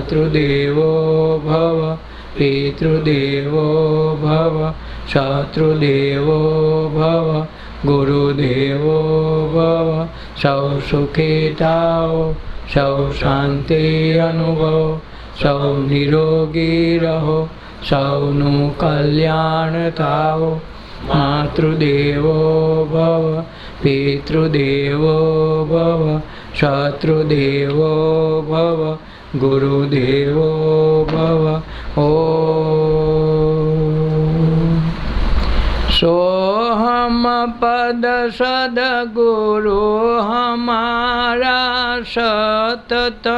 मातृदेवो भव पितृदेवो भव शत्रुदेवो भव गुरुदेवो भव सौ सुखेताव सौ शान्ति अनुभव सौ निरोगी रहो सौ नु कल्याणताव मातृदेवो भव पितृदेवो भव शत्रुदेवो भव ગુરુદેવો ભવ ઓ સોહમ પદ સદ ગુરુ હમારા સતતણાયા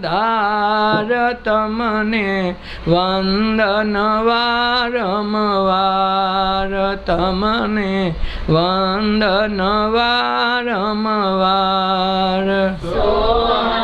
ધાર તમને વંદન વારમવાર તમને વંદન વારમવાર સોહમ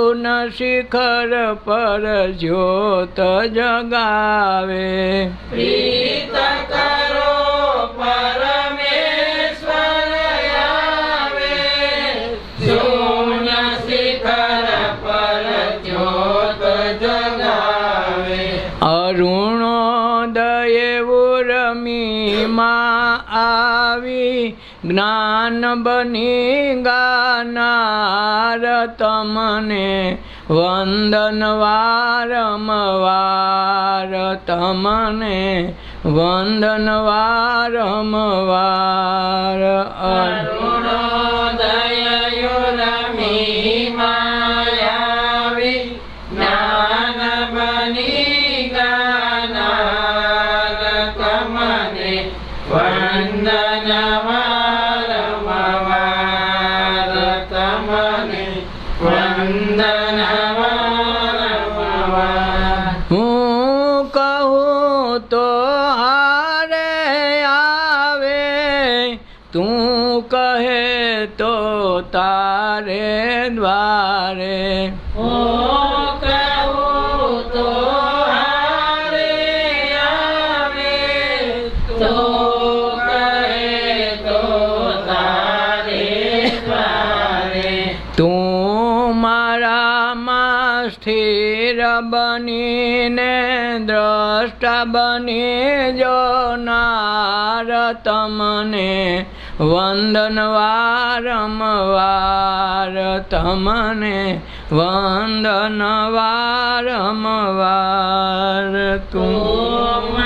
સુન શિખર પર જ્યોત જગાવે. પ્રીત કરો જ્ઞાન બની ગાનાર તમને વંદન વારંવાર તમને વંદન વારંવાર અરુણોદય સ્થિર બનીને દ્રષ્ટા બની જોનાર તમને. વંદન વારંવાર તમને. વંદન વારંવાર તું.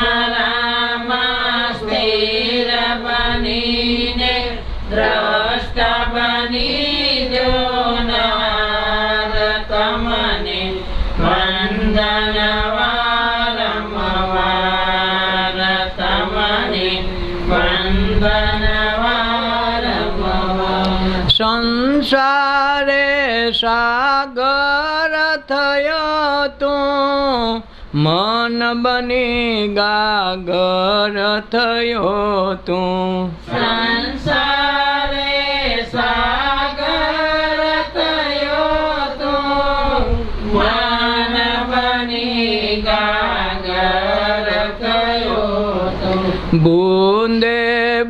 સાગર થયો તું મન બની ગાગર થયો તું. સંસારે સાગર થયો તું મન બની ગાગર થયો તું. બૂંદે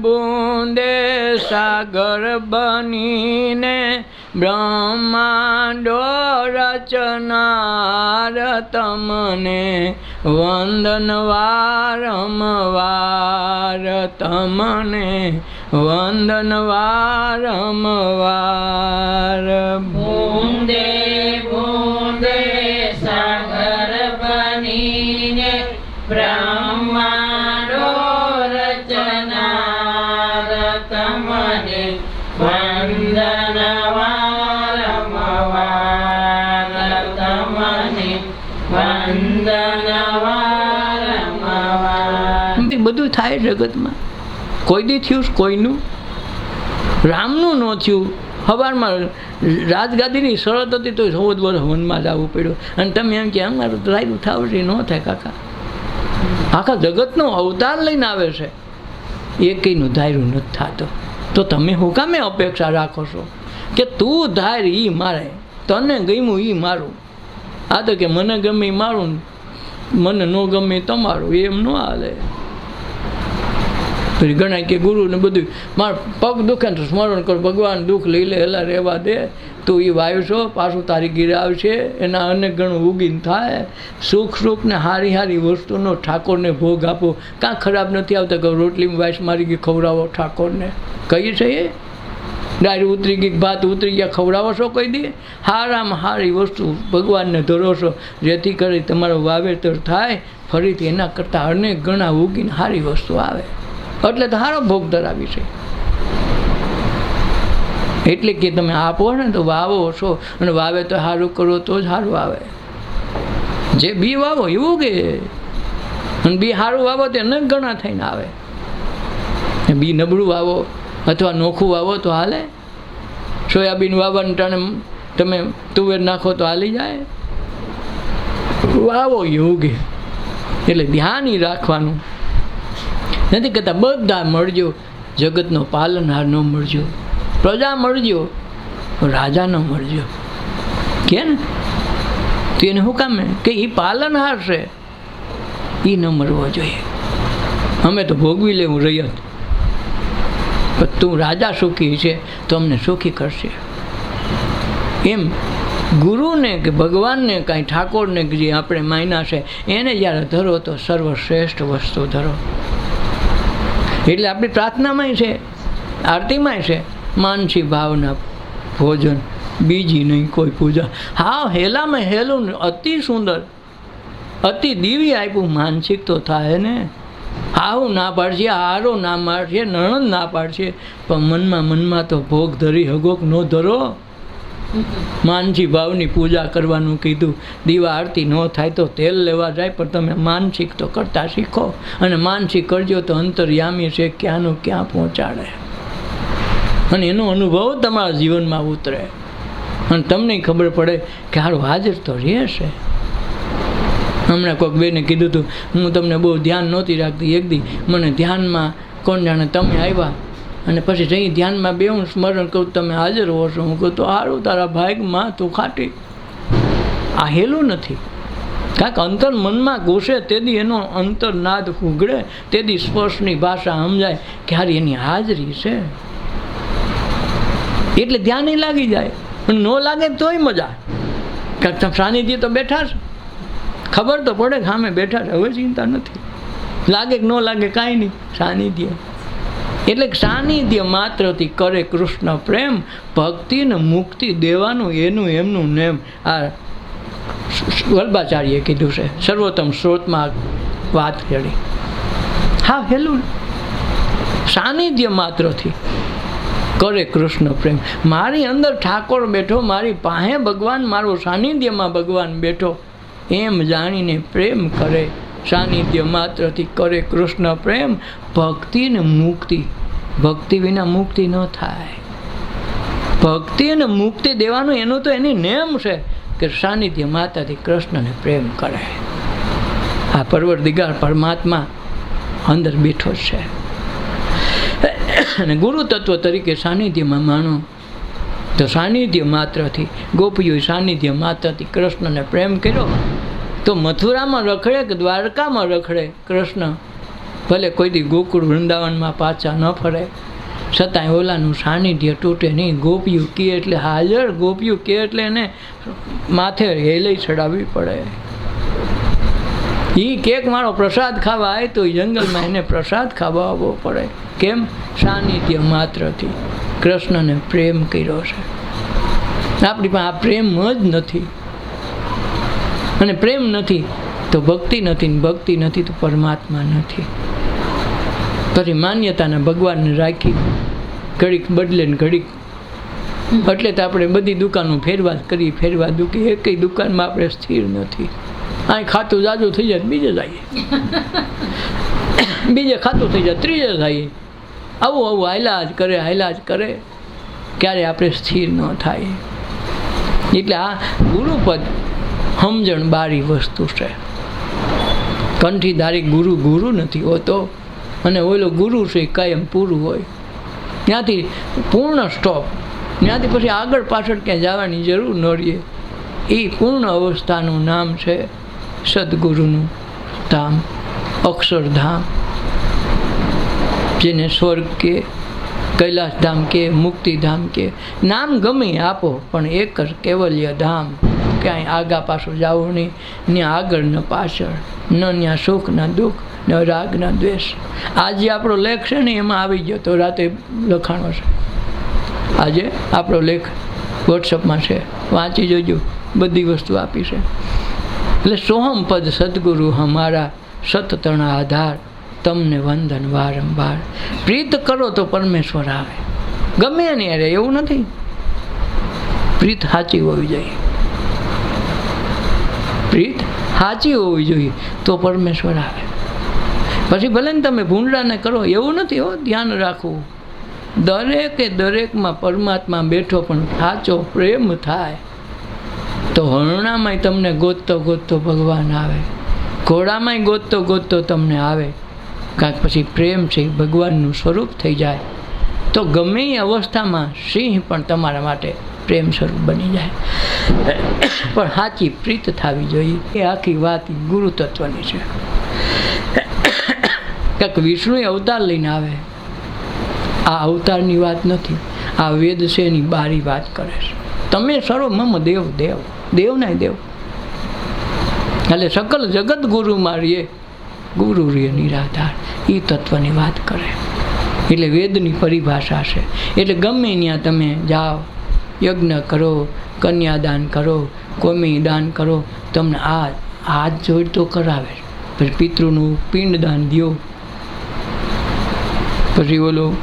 બૂંદે સાગર બનીને બ્રહ્માંડો રચનાર તમને વંદન વારંવાર તમને વંદન વારંવાર થાય જગતમાં. કોઈ દી થયું, કોઈનું? રામનું ન થયું. હવારમાં રાજગાદીની શરત હતી તો ચૌદ વર્ષ જ આવવું પડ્યું. અને તમે એમ કે અમારું તો રાયડું થાવશે ન થાય કાકા. આખા જગતનો અવતાર લઈને આવે છે. એકેયનું ધાર્યું નથી થતું. તો તમે હું કામે અપેક્ષા રાખો છો? કે તું ધાર એ મારે. તને ગમ્યું એ મારું. આ તો કે મને ગમે એ મારું મને ન ગમે તમારું. એમ ન હાલે. પછી ગણાય કે ગુરુને બધું મારા પગ દુખે ને સ્મરણ કર, ભગવાન દુઃખ લઈ લે, એલા રહેવા દે. તું એ વાયુ છો, પાછું તારી ગીરે આવશે, એના અનેક ગણું ઉગીન થાય. સુખ સુખને હારી હારી વસ્તુનો ઠાકોરને ભોગ આપો. કાં ખરાબ નથી આવતા કે રોટલીમાં વાઈસ મારી ગઈ, ખવડાવો ઠાકોરને. કહીએ છે એ? ડાયરી ઉતરી ગઈ, ભાત ઉતરી ગયા, ખવડાવો છો કહી દે? હારામાં હારી વસ્તુ ભગવાનને ધરો જેથી કરી તમારો વાવેતર થાય, ફરીથી એના કરતાં અનેક ગણા ઉગીને સારી વસ્તુ આવે. એટલે ધારો ભોગ ધરાવી છે. એટલે કે તમે આપો ને તો વાવો છો, અને વાવે તો સારું કરો તો જ સારું આવે. જે બી વાવો એવું કે, અને બી સારું વાવો તો અનેક ગણા થઈને આવે. બી નબળું વાવો અથવા નોખું વાવો તો હાલે. સોયાબીન વાવવાનું ટાણે તમે તુવેર નાખો તો હાલી જાય. વાવો યોગે એટલે ધ્યાન રાખવાનું. નથી કહેતા, બધા મળજો, જગતનો પાલનહાર ન મળજો, પ્રજા મળજો રાજા ન મળજો. કે ને? તો એને શું કામે કે એ પાલનહાર છે. એ ન મળવો જોઈએ. અમે તો ભોગવી લેવું રહ્યો પણ તું રાજા સુખી છે, તો અમને સુખી કરશે. એમ ગુરુને કે ભગવાનને કાંઈ ઠાકોરને કે જે આપણે માયના છે, એને જ્યારે ધરો તો સર્વશ્રેષ્ઠ વસ્તુ ધરો. એટલે આપણી પ્રાર્થનામાંય છે, આરતીમાંય છે, માનસી ભાવના ભોજન, બીજી નહીં કોઈ પૂજા. હા, હેલામાં હેલું અતિ સુંદર, અતિ દિવ્ય આપ્યું, માનસિક તો થાય ને. આવું ના પાડશે હારો ના મારશે, નણંદ ના પાડશે, પણ મનમાં મનમાં તો ભોગ ધરી હગોક નો ધરો. માનસી ભાવની પૂજા કરવાનું કીધું. દીવા આરતી ન થાય તો તેલ લેવા જાય, પણ તમે માનસિક તો કરતા શીખો. અને માનસિક કરજો તો અંતરયામી છે ક્યાંનું ક્યાં પહોંચાડે. અને એનો અનુભવ તમારા જીવનમાં ઉતરે. અને તમને ખબર પડે કે હારું હાજર તો રહેશે હમણાં કોઈક બેને કીધું હતું હું તમને બહુ ધ્યાન નહોતી રાખતી, એક દી મને ધ્યાનમાં, કોણ જાણે તમે આવ્યા અને પછી જઈ ધ્યાનમાં બે હું સ્મરણ કહું તમે હાજર હો છો. હું કહું, તો સારું તારા ભાગમાં તું ખાટી. આ હેલું નથી. કાંઈક અંતર મનમાં ઘૂસે તેથી એનો અંતરનાદ ઉઘડે, તેથી સ્પર્શની ભાષા સમજાય ક્યારે એની હાજરી છે. એટલે ધ્યાન લાગી જાય, પણ ન લાગે તોય મજા કારણ તમે સાનિધ્ય તો બેઠા છે. ખબર તો પડે કે સામે બેઠા છે, હવે ચિંતા નથી. લાગે કે ન લાગે કાંઈ નહીં, સાનિધ્ય. એટલે સાનિધ્ય માત્રથી કરે કૃષ્ણ પ્રેમ, ભક્તિને મુક્તિ દેવાનું એનું એમનું નેમ. આ વલ્ભાચાર્યે કીધું છે. સર્વોત્તમ સ્ત્રોતમાં વાત કરી. હા, હેલું. સાનિધ્ય માત્રથી કરે કૃષ્ણ પ્રેમ. મારી અંદર ઠાકોર બેઠો, મારી પાસે ભગવાન, મારો સાનિધ્યમાં ભગવાન બેઠો, એમ જાણીને પ્રેમ કરે. સાનિધ્ય માત્રથી કરે કૃષ્ણ પ્રેમ, ભક્તિ ને મુક્તિ. ભક્તિ વિના મુક્તિ ન થાય. ભક્તિ અને મુક્તિ દેવાનું એનું તો એની નેમ છે કે સાનિધ્ય માતાથી કૃષ્ણને પ્રેમ કરે. આ પર્વત દિગાર પરમાત્મા અંદર બેઠો છે. અને ગુરુ તત્વ તરીકે સાનિધ્યમાં માણો તો સાનિધ્ય માત્રથી ગોપીઓએ સાનિધ્ય માત્રથી કૃષ્ણને પ્રેમ કર્યો. તો મથુરામાં રખડે કે દ્વારકામાં રખડે? કૃષ્ણ. ભલે કોઈ દી ગોકુળ વૃંદાવનમાં પાછા ન ફરે. છતાંય ઓલાનું સાનિધ્ય તૂટે નહીં. ગોપિયું કે એટલે હાજર ગોપિયું કે એટલે એને માથે હેલઈ ચડાવવી પડે. એ કેક મારો પ્રસાદ ખાવા આવે તો જંગલમાં એને પ્રસાદ ખાવા આવવો પડે. કેમ? સાનિધ્ય માત્રથી. કૃષ્ણને પ્રેમ કર્યો છે. આપણી પાસે આ પ્રેમ જ નથી. અને પ્રેમ નથી, તો ભક્તિ નથી ને ભક્તિ નથી તો પરમાત્મા નથી. પછી માન્યતાને ભગવાનને રાખી, ઘડીક બદલે ને ઘડીક. એટલે તો આપણે બધી દુકાનો ફેરવા કરી ફેરવા દુખી એકેય દુકાનમાં આપણે સ્થિર નથી. અહીં ખાતું જાજુ થઈ જાય બીજે જઈએ બીજે ખાતું થઈ જાય, ત્રીજે જઈએ આવું આવું હાયલા જ કરે હાયલા જ કરે. ક્યારે આપણે સ્થિર ન થાય. એટલે આ ગુરુપદ સમજણ બારી વસ્તુ છે. કંઠીધારી ગુરુ ગુરુ નથી હોતો. અને ઓલો ગુરુ છે કાયમ પૂરું હોય. ત્યાંથી પૂર્ણ સ્ટોપ ત્યાંથી પછી આગળ પાછળ ક્યાંય જવાની જરૂર ન રહીએ. એ પૂર્ણ અવસ્થાનું નામ છે સદગુરુનું ધામ, અક્ષરધામ. જેને સ્વર્ગ કે, કૈલાસધામ કે, મુક્તિધામ કે. નામ ગમે આપો, પણ એક જ કેવલ્ય ધામ. ક્યાંય આગા પાછું જવું નહીં. ને આગળ ને પાછળ ન ત્યાં સુખ, ન દુઃખ, ને રાગ, ન દ્વેષ. આજે આપણો લેખ છે ને એમાં આવી ગયો તો રાતે લખાણો છે. આજે આપણો લેખ વોટ્સઅપમાં છે. વાંચી જોજો. બધી વસ્તુ આપી છે. એટલે સોહમ પદ સદગુરુ હમારા સતતણા આધાર. તમને વંદન વારંવાર. પ્રીત કરો તો પરમેશ્વર આવે. ગમે નહીં અરે એવું નથી. પ્રીત સાચી હોવી જોઈએ. પ્રીત સાચી હોવી જોઈએ. તો પરમેશ્વર આવે. પછી ભલે ને તમે ભૂંડાને કરો, એવું નથી હો, ધ્યાન રાખવું દરેકે દરેકમાં પરમાત્મા બેઠો પણ સાચો પ્રેમ થાય. તો હરણામાંય તમને ગોતતો ગોતતો ભગવાન આવે. ઘોડામાંય ગોતતો ગોતતો તમને આવે. કાંઈક પછી પ્રેમ છે ભગવાનનું સ્વરૂપ થઈ જાય. તો ગમે અવસ્થામાં સિંહ પણ તમારા માટે પ્રેમ સ્વરૂપ બની જાય. પણ સાચી પ્રીત થવી જોઈએ. એ આખી વાત ગુરુ તત્વની છે. કંઈક વિષ્ણુ અવતાર લઈને આવે. આ અવતારની વાત નથી. આ વેદ છે એની બારી વાત કરે છે. તમે સર્વ મમ દેવ દેવ. દેવ નહીં દેવ. એટલે સકલ જગત ગુરુમાં રહીએ ગુરુ રે નિરાધાર. એ તત્વની વાત કરે. એટલે વેદની પરિભાષા છે. એટલે ગમે ત્યાં તમે જાઓ યજ્ઞ કરો, કન્યાદાન કરો, કોમી દાન કરો, તમને આ હાથ જોડ તો કરાવે. પછી પિતૃનું પિંડદાન દો પછી ઓલો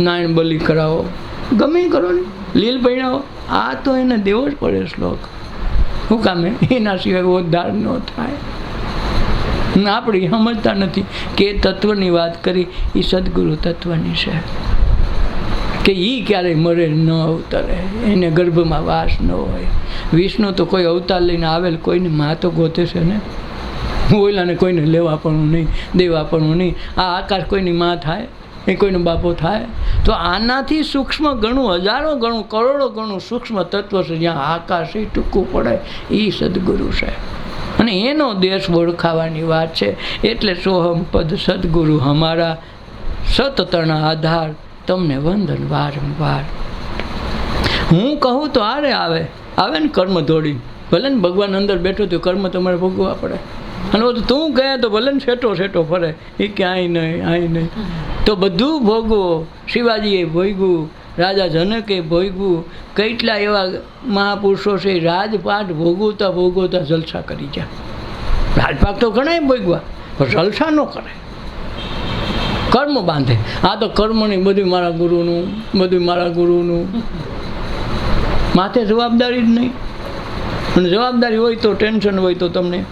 નારાયણ બલિ કરાવો. ગમે કરો ને, લીલ પૈણાવો આ તો એને દેવો જ પડે શ્લોક. શું કામે? એના સિવાય ઉદ્ધાર ન થાય. આપણે સમજતા નથી કે તત્વની વાત કરી, એ સદગુરુ તત્વની છે. કે એ ક્યારેય મરે ન અવતરે, એને ગર્ભમાં વાસ ન હોય. વિષ્ણુ તો કોઈ અવતાર લઈને આવેલ કોઈને માં તો ગોતે છે ને? ઓલાને કોઈને લેવા પણ નહીં દેવા પણ નહીં. આ આકાશ કોઈની માં થાય? એ કોઈનો બાપો થાય? તો આનાથી સૂક્ષ્મ ઘણું હજારો ગણું, કરોડો ગણું સૂક્ષ્મ તત્વ છે જ્યાં આકાશ એ ટૂંકું પડે એ સદગુરુ છે. અને એનો દેશ ઓળખાવાની વાત છે. એટલે સોહમ પદ સદગુરુ હમારા સતતના આધાર તમને વંદન વારંવાર. હું કહું તો આરે આવે. આવે ને કર્મ દોડી ભલે ને ભગવાન અંદર બેઠો તો કર્મ તમારે ભોગવવા પડે. અને બધું તું કહે તો ભલે ને છેટો છેટો ફરે. એ ક્યાંય નહીં અહીં નહીં. તો બધું ભોગવો. શિવાજીએ ભોગવું રાજા જનકે ભોગવું કેટલા એવા મહાપુરુષો છે, રાજપાટ ભોગવતા ભોગવતા જલસા કરી ગયા. રાજપાટ તો ઘણા ભોગવા પણ જલસા ન કરે કર્મ બાંધે. આ તો કર્મની બધું મારા ગુરુનું બધું મારા ગુરુનું. માથે જવાબદારી જ નહીં. અને જવાબદારી હોય તો ટેન્શન હોય તો તમને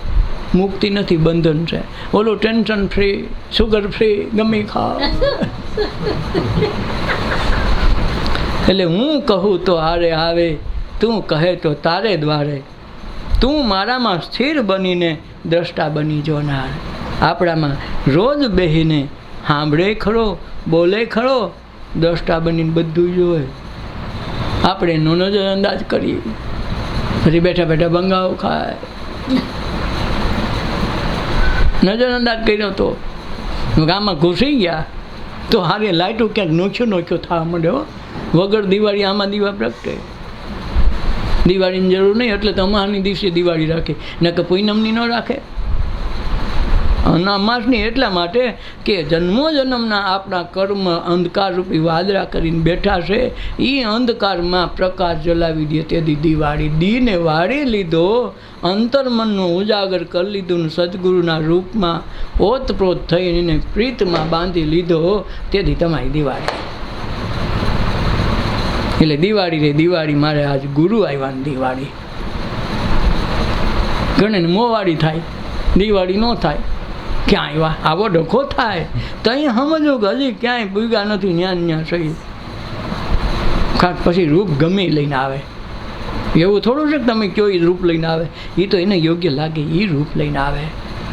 મુક્તિ નથી, બંધન છે. ઓલું ટેન્શન ફ્રી સુગર ફ્રી, ગમે ખાઓ. એટલે હું કહું તો હારે આવે, તું કહે તો તારે દ્વારે. તું મારામાં સ્થિર બનીને દ્રષ્ટા બની જોનાર આપણામાં રોજ બેહીને સાંભળે ખરો, બોલે ખરો, દ્રષ્ટા બનીને બધું જોવે આપણે એનો નજર અંદાજ કરીએ. પછી બેઠા બેઠા બંગાઓ ખાય. નજર અંદાજ કર્યો તો. ગામમાં ઘૂસી ગયા. તો હારે લાઇટો ક્યાંક નોખ્યો નોખ્યો થવા માંડ્યો વગર દિવાળી આમાં દીવા પ્રગટે. દિવાળીની જરૂર નહીં, એટલે તો અમારની દિવસે દિવાળી રાખે. ન કે પૂનમની ન રાખે. અને અમાસની એટલા માટે કે જન્મો જન્મના આપણા કર્મ અંધકારરૂપી વાદરા કરીને બેઠા છે એ અંધકારમાં પ્રકાશ જલાવી દે. તેથી દિવાળી દીને વાળી લીધો, અંતર્મનનું ઉજાગર કરી લીધું સદગુરુના રૂપમાં ઓતપ્રોત થઈને પ્રીતમાં બાંધી લીધો. તેથી તમારી દિવાળી. એટલે દિવાળી રે દિવાળી, મારે આજ ગુરુ આવ્યા દિવાળી. ગણે મોવાળી થાય, દિવાળી ન થાય. ક્યાં આવ્યા આવો ડખો થાય. તો અહીં સમજો કે હજી ક્યાંય ભૂગા નથી, ન્યા ન્યા સહી. કાંક પછી રૂપ ગમે લઈને આવે. એવું થોડું છે કે તમે કયો એ રૂપ લઈને આવે? એ તો એને યોગ્ય લાગે એ રૂપ લઈને આવે.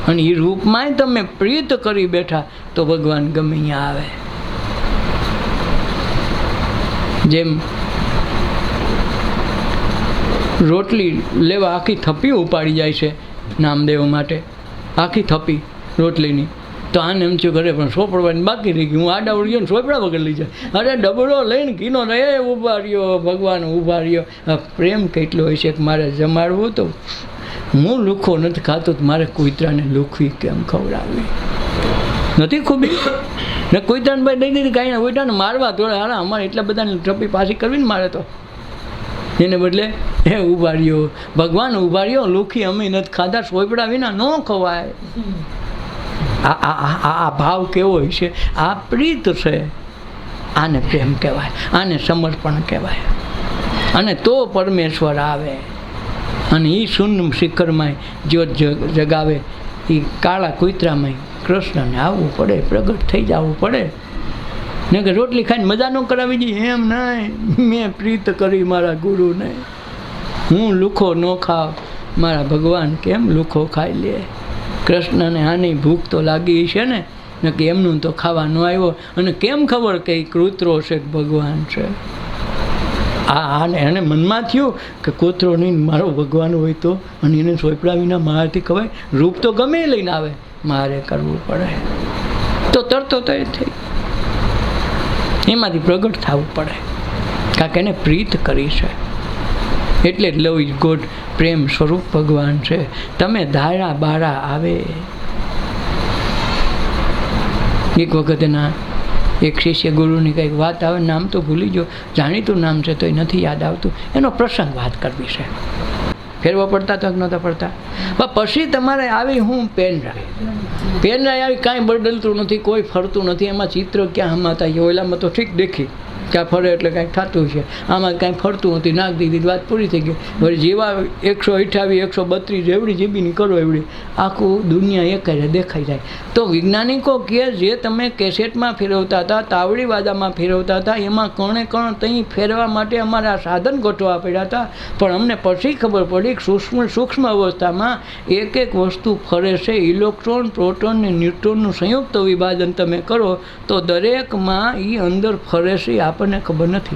અને એ રૂપમાંય તમે પ્રીત કરી બેઠા તો ભગવાન ગમે અહીંયા આવે. જેમ રોટલી લેવા આખી થપ્પી ઉપાડી જાય છે નામદેવ માટે. આખી થપ્પી. રોટલીની. તો આને એમ થયું ઘરે પણ સોપડવાની બાકી રહી ગઈ? હું આડા ઉડી ગયો ને સોપડા વગર લઈ જાય. અરે ડબડો લઈને કીનો રે ઊભા રહ્યો, ભગવાન ઊભા રહ્યો. પ્રેમ કેટલો હોય છે કે મારે જમાડવું તો હું લુખો નથી ખાતો તો મારે કુતરાને લુખવી કેમ ખવડાવવી? નથી ખૂબી? ને કુતરાને ભાઈ દઈ દીધી કાંઈ કૂતરાને મારવા તો હારા અમારે એટલા બધાની ટ્રપી પાછી કરવી ને મારે તો. એને બદલે એ ઊભા રહ્યો. ભગવાન ઊભા રહ્યો, લુખી અમે નથી ખાધા, સોયપડા વિના ન ખવાય. આ ભાવ કેવો છે? આ પ્રીત છે. આને પ્રેમ કહેવાય, આને સમર્પણ કહેવાય. અને તો પરમેશ્વર આવે. અને એ શૂન્ય શિખરમાં જ્યોત જગાવે. એ કાળા કુતરામાં કૃષ્ણને આવવું પડે, પ્રગટ થઈ જવું પડે. ને કે રોટલી ખાઈને મજા ન કરાવી દઈએ એમ નહીં મેં પ્રીત કરી મારા ગુરુને. હું લુખો ન ખાવ. મારા ભગવાન કેમ લુખો ખાઈ લે? કૃષ્ણને આની ભૂખ તો લાગી છે ને? કે એમનું તો ખાવાનું આવ્યો. અને કેમ ખબર કે એ કૃત્રો છે ભગવાન છે? આ આને એને મનમાં થયું કે કૂતરો નહીં મારો ભગવાન હોય તો? અને એને સોયપડા વિના મારાથી ખવાય? રૂપ તો ગમે લઈને આવે. મારે કરવું પડે. તો તરતો તો એ થઈ. એમાંથી પ્રગટ થવું પડે. કારણ એને પ્રીત કરી છે. એટલે જ લવ ઇઝ ગોડ પ્રેમ સ્વરૂપ ભગવાન છે. તમે ધારા બારા આવે. એક વખત એના એક શિષ્ય ગુરુની કંઈક વાત આવે, નામ તો ભૂલી ગયો, જાણીતું નામ છે તો એ નથી યાદ આવતું. એનો પ્રસંગ વાત કરવી છે. ફેરવા પડતા તો નહોતા પડતા. પછી તમારે આવી હું પેન રાખી. પેન આવી કાંઈ બદલતું નથી, કોઈ ફરતું નથી, એમાં ચિત્ર ક્યાં હમાતા ઓલામાં તો ઠીક દેખી. ક્યાં ફરે એટલે કાંઈક થતું છે. આમાં કાંઈ ફરતું નથી. નાખ દીધી વાત પૂરી થઈ ગઈ. વળી જેવા એકસો અઠ્યાવીસ એકસો બત્રીસ, એવડી જીબીની કરો એવડી. આખું દુનિયા એક જ દેખાઈ જાય. તો વૈજ્ઞાનિકો કે જે તમે કેસેટમાં ફેરવતા હતા, તાવડી વાદામાં ફેરવતા હતા, એમાં કણે કણ તહીં ફેરવા માટે અમારે સાધન ગોઠવા પડ્યા હતા. પણ અમને પછી ખબર પડી કે સૂક્ષ્મ સૂક્ષ્મ અવસ્થામાં એક એક વસ્તુ ફરે છે. ઇલેક્ટ્રોન, પ્રોટોન ને ન્યુટ્રોનનું સંયુક્ત વિભાજન તમે કરો તો દરેકમાં એ અંદર ફરે છે. એ આપણને ખબર નથી.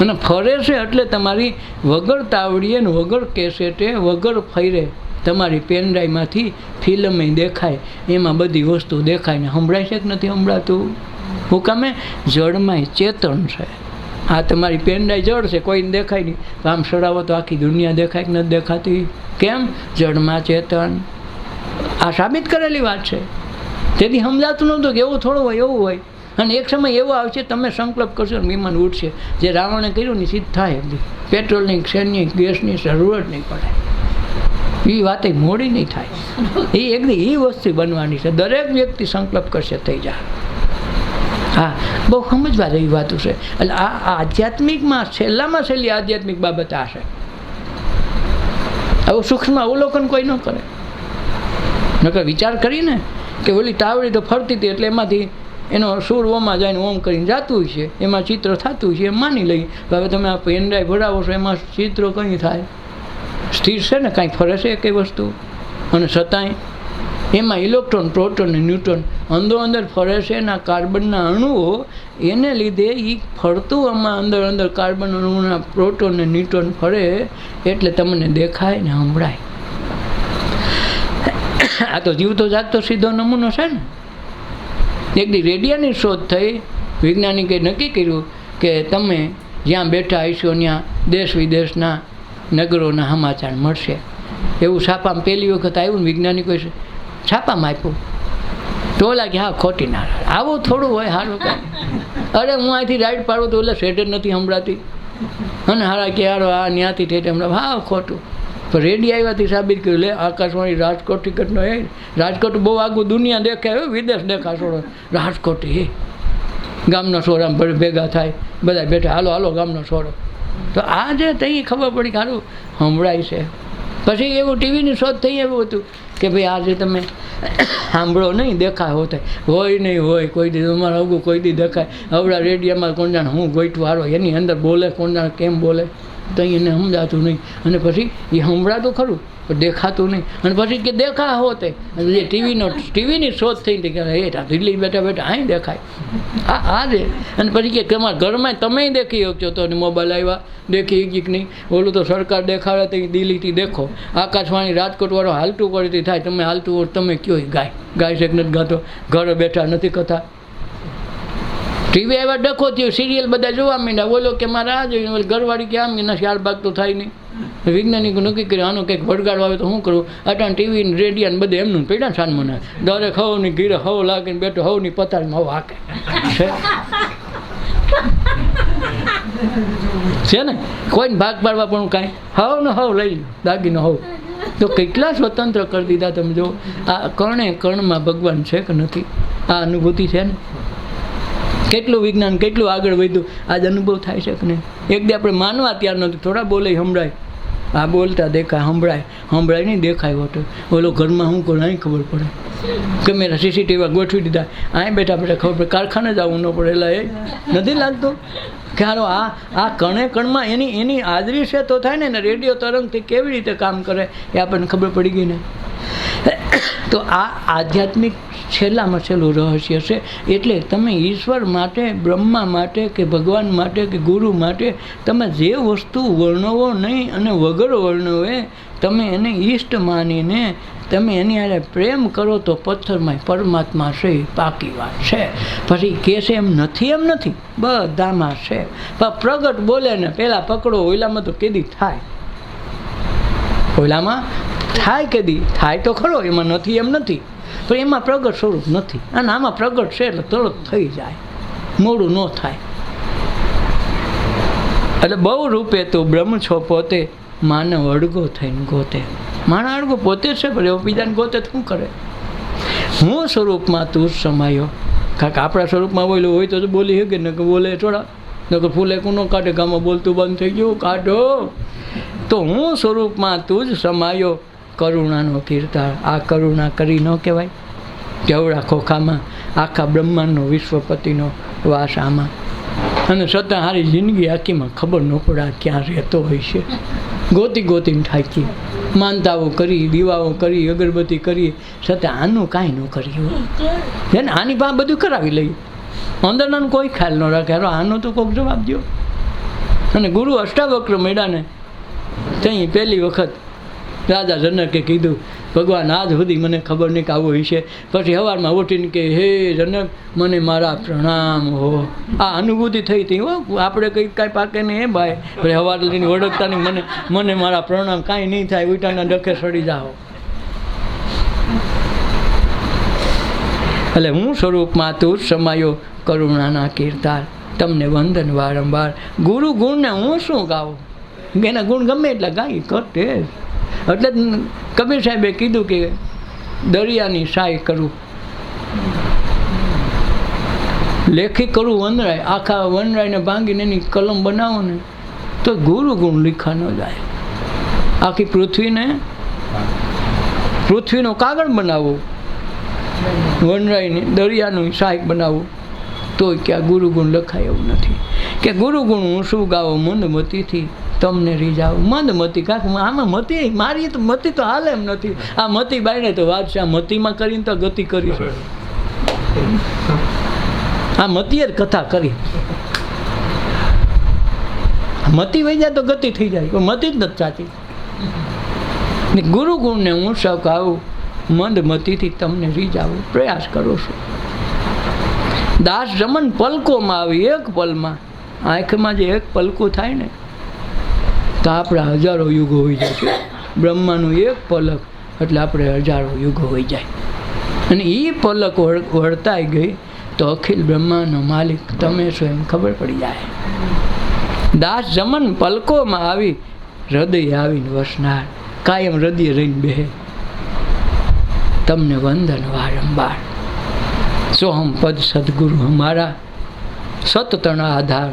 અને ફરે છે એટલે તમારી વગર તાવડીએ ને વગર કેસેટે વગર ફરે તમારી પેનડ્રાઈવમાંથી ફિલ્મ દેખાય. એમાં બધી વસ્તુ દેખાય ને સંભળાય છે કે નથી સંભળાતું? હું કામે જળમાંય ચેતન છે. આ તમારી પેનડ્રાઈવ જળ છે, કોઈને દેખાય નહીં. તો આમ સડાવો તો આખી દુનિયા દેખાય કે નથી દેખાતી? કેમ? જળમાં ચેતન. આ સાબિત કરેલી વાત છે. તેથી સમજાતું નહોતું કે એવું થોડું હોય, એવું હોય. અને એક સમય એવો આવશે, તમે સંકલ્પ કરશો ને વિમાન ઉઠશે જે રાવણે કર્યું ને સિદ્ધ થાય એમ પેટ્રોલની શેરની ગેસની જરૂરત નહીં પડે. એ વાતે મોડી નહીં થાય. એ એકદી એ વસ્તુ બનવાની છે. દરેક વ્યક્તિ સંકલ્પ કરશે, થઈ જાય હા, બહુ સમજવા જેવી વાતો છે. એટલે આ આધ્યાત્મિકમાં છેલ્લામાં છેલ્લી આધ્યાત્મિક બાબત આ છે. આવું સૂક્ષ્મ અવલોકન કોઈ ન કરે. નકર વિચાર કરીને કે ઓલી તાવડી તો ફરતી હતી, એટલે એમાંથી એનો સૂર ઓમાં જાય ઓમ કરીને જાતું છે, એમાં ચિત્ર થતું છે એમ માની લઈએ. હવે તમે આ પેનડ્રાઈવ ભરાવો છો, એમાં ચિત્ર કંઈ થાય? સ્થિર છે ને, કાંઈ ફરે છે કઈ વસ્તુ? અને છતાંય એમાં ઇલેક્ટ્રોન, પ્રોટોન અને ન્યુટ્રોન અંદરો અંદર ફરે છે એના કાર્બનના અણુઓ, એને લીધે એ ફરતું આમાં અંદર અંદર કાર્બન અણુના પ્રોટોન અને ન્યુટ્રોન ફરે, એટલે તમને દેખાય ને સંભળાય. આ તો જીવતો જાગતો સીધો નમૂનો છે ને? એક દી રેડિયાની શોધ થઈ, વૈજ્ઞાનિકે નક્કી કર્યું કે તમે જ્યાં બેઠા હશો, ત્યાં દેશ વિદેશના નગરોના સમાચાર મળશે. એવું છાપામાં પહેલી વખત આવ્યું ને વૈજ્ઞાનિકોએ છાપામાં આપ્યું. તો લાગે હા ખોટી ના. આવું થોડું હોય કાંઈ અરે હું અહીંથી રાઈડ પાડું તો એટલે સેટર નથી સંભળાતી. અને હારા કે હારો આ ત્યાંથી ઠેઠ હમણાં હા, ખોટું. તો રેડી આવ્યાથી સાબિત કર્યું, લે, આકાશવાણી રાજકોટ ટિકટનો એ, રાજકોટ બહુ આગું દુનિયા દેખાય વિદેશ દેખાશો. રાજકોટ એ ગામના સોરામ ભેગા થાય બધા બેઠા, હાલો હાલો, ગામનો સોરો. તો આ જે તઈ ખબર પડી કે સારું સંભળાય છે. પછી એવું ટીવીની શોધ થઈ એવું હતું કે ભાઈ આજે તમે સાંભળો નહીં, દેખાય હોતે હોય નહીં, હોય, કોઈ દી તમારા અગું કોઈ દી દેખાય. હવડા રેડિયામાં કોણ જાણે હું હારો, એની અંદર બોલે, કોણ જાણે કેમ બોલે. તો એને સમજાતું નહીં. અને પછી એ સંભળાતું ખરું, પણ દેખાતું નહીં. અને પછી કે દેખા હોતે. અને જે ટીવીનો ટીવીની શોધ થઈ હતી કે એ દિલ્હી બેઠા બેઠા અહીં દેખાય. આ આ છે અને પછી કે તમારા ઘરમાં તમે દેખી શકશો તો મોબાઈલ આવ્યા. દેખી કે નહીં? ઓલું તો સરકાર દેખાડે તો દિલ્હીથી દેખો. આકાશવાણી રાજકોટવાળો હાલતું કરીથી થાય, તમે હાલતું તમે કયો ગાય? ગાય છે નથી ગાતો? ઘરે બેઠા નથી કથા. ટીવી આવ્યા ડખો થયો સિરિયલ બધા જોવા માંડ્યા. બોલો કે, મારે આ ઓલી ઘરવાળી કે, આમ ચાર ભાગ તો થાય નહીં. વૈજ્ઞાનિકો નક્કી કર્યું, આનો કંઈક વડગાડો આવે તો શું કરું? અટાણ ટીવી ને રેડિયા ને બધે એમનું પડ્યા ને સાનમોના દરેક હવની ઘીરે હવ લાગીને બેઠો હવની પતાળીમાં હવ હાકે. છે? ને? કોઈને ભાગ પાડવા પણ કાંઈ. હવ ને હવ લઈ દાગીનો હવ. તો કેટલા સ્વતંત્ર કરી દીધા તમે જો? આ કર્ણે કર્ણમાં ભગવાન છે કે નથી? આ અનુભૂતિ છે ને? કેટલું વિજ્ઞાન, કેટલું આગળ વધ્યું? આજ અનુભવ થાય છે કે નહીં? એક દે આપણે માનવા ત્યાર નથી થોડા બોલે સંભળાય. આ બોલતા દેખાય સંભળાય. સંભળાય નહીં, દેખાય હોતો. ઓલો ઘરમાં શું કોઈ નહીં ખબર પડે. કેમેરા સીસીટીવી ગોઠવી દીધા. અહીં બેઠા બેઠા ખબર પડે. કારખાને જવું ન પડે. એટલે એ નથી લાગતું હારો આ આ કણે કણમાં એની એની હાજરી છે તો થાય ને રેડિયો તરંગથી કેવી રીતે કામ કરે એ આપણને ખબર પડી ગઈ ને. તો આ આધ્યાત્મિક છેલ્લામાં છેલ્લું રહસ્ય છે. એટલે તમે ઈશ્વર માટે, બ્રહ્મા માટે કે ભગવાન માટે કે ગુરુ માટે તમે જે વસ્તુ વર્ણવો નહીં અને વગર વર્ણવે, તમે એને ઈષ્ટ માનીને તમે એની આરે પ્રેમ કરો તો પથ્થરમાં પરમાત્મા છે પાકી વાત છે. પછી કહેશે એમ નથી એમ નથી, બધામાં છે. પણ પ્રગટ બોલે ને પહેલાં પકડો ઓલામાં તો કેદી થાય. ઓલામાં થાય કેદી થાય તો ખરો, એમાં નથી, એમ નથી. પણ એમાં પ્રગટ સ્વરૂપ નથી. અને આમાં પ્રગટ છે એટલે તરત થઈ જાય. મોડું ન થાય. એટલે બહુ રૂપે તું બ્રહ્મ છો પોતે, માનવ અડગો થઈને ગોતે. માણા અડગો પોતે છે, પણ એવો બીજાને ગોતે શું કરે? હું સ્વરૂપમાં તું સમાયો. કારણ કે આપણા સ્વરૂપમાં બોલ્યું હોય તો બોલી શકે ને કે બોલે થોડા. નકર ફૂલે કુનો કાઢે, ગામમાં બોલતું બંધ થઈ ગયું, કાઢો. તો હું સ્વરૂપમાં તું જ સમાયો. કરુણાનો કીર્તાર આ કરુણા કરી ન કહેવાય. કેવડા ખોખામાં, આખા બ્રહ્માંડનો વિશ્વપતિનો વાસ આમાં. અને છતાં હારી જિંદગી આખીમાં ખબર ન પડે ક્યાં રહેતો હોય છે. ગોતી ગોતીને થાકી. માનતાઓ કરી, દીવાઓ કરી, અગરબત્તી કરી, છતાં આનું કાંઈ ન કર્યું. છે ને આની પાસે બધું કરાવી લઈએ અંદરનાનું કોઈ ખ્યાલ ન રાખે. આનો તો કોઈક જવાબ દો અને ગુરુ અષ્ટાવક્ર મેળાને ત્યાં પહેલી વખત રાજા જનકે કીધું, ભગવાન, આજ સુધી મને ખબર નહીં કે આવું હશે પછી સવારમાં ઉઠીને કે, હે જનક, મને મારા પ્રણામ હો. આ અનુભૂતિ થઈ હતી, હો, આપણે કંઈ કાંઈ પાકે નહીં, હે ભાઈ. પછી સવાર લઈને નહીં મને મને મારા પ્રણામ કાંઈ નહીં થાય ઉલટાના ડખે સડી જાઓ. એટલે હું સ્વરૂપમાં તું સમાયો કરુણાના કીર્તાર તમને વંદન વારંવાર. ગુરુ ગુણને હું શું ગાઉં? એના ગુણ ગમે એટલા ગાઈ કરતે એટલે કબીર સાહેબે કીધું કે દરિયાની સાય કરું. લેખી કરું વનરાય, આખા વનરાયને ભાંગીને એની કલમ બનાવો ને, તો ગુરુ ગુણ લીખા ન જાય. આખી પૃથ્વીને, પૃથ્વીનો કાગળ બનાવો. વનરાયને દરિયાનું સહાયક બનાવો. તોય ક્યાં ગુરુગુણ લખાય એવું નથી. કે ગુરુગુણ હું શું ગાવો મંદમતીથી તમને રીજાવ મંદમતી કાંક આમાં મતી મારી તો મતી તો હાલ એમ નથી. આ મતી બાઈને તો વાત છે. આ મતીમાં કરીને તો ગતિ કરી છે. આ મતીએ જ કથા કરી. મતી વહી જાય તો ગતિ થઈ જાય. પણ મતી જ નથી સાચી. ને ગુરુગુણને હું શક આવું. મંદમતીથી તમને રીઝાવું પ્રયાસ કરું છું. દાસ રમન પલકોમાં આવી એક પલમાં. આંખમાં જે એક પલકું થાય ને તો આપણા હજારો યુગો હોઈ જાય છે. બ્રહ્માનું એક પલક, એટલે આપણે હજારો યુગો હોઈ જાય. અને એ પલક વળ- વળતાઈ ગઈ, તો અખિલ બ્રહ્માનો માલિક તમે છો એમ ખબર પડી જાય. દાસ જમન પલકોમાં આવી, હૃદય આવીને વસનાર, કાયમ હૃદય રહીને બેહે. તમને વંદન વારંવાર. સોહમ પદ સદગુરુ અમારા સતતણ આધાર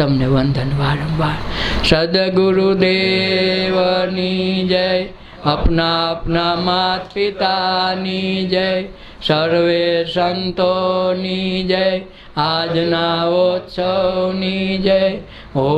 તમને વંદન વારંવાર. સદગુરુદેવની જય અપના અપના માત પિતાની જય, સર્વે સંતોની જય, આજના ઉત્સવની જય. ઓ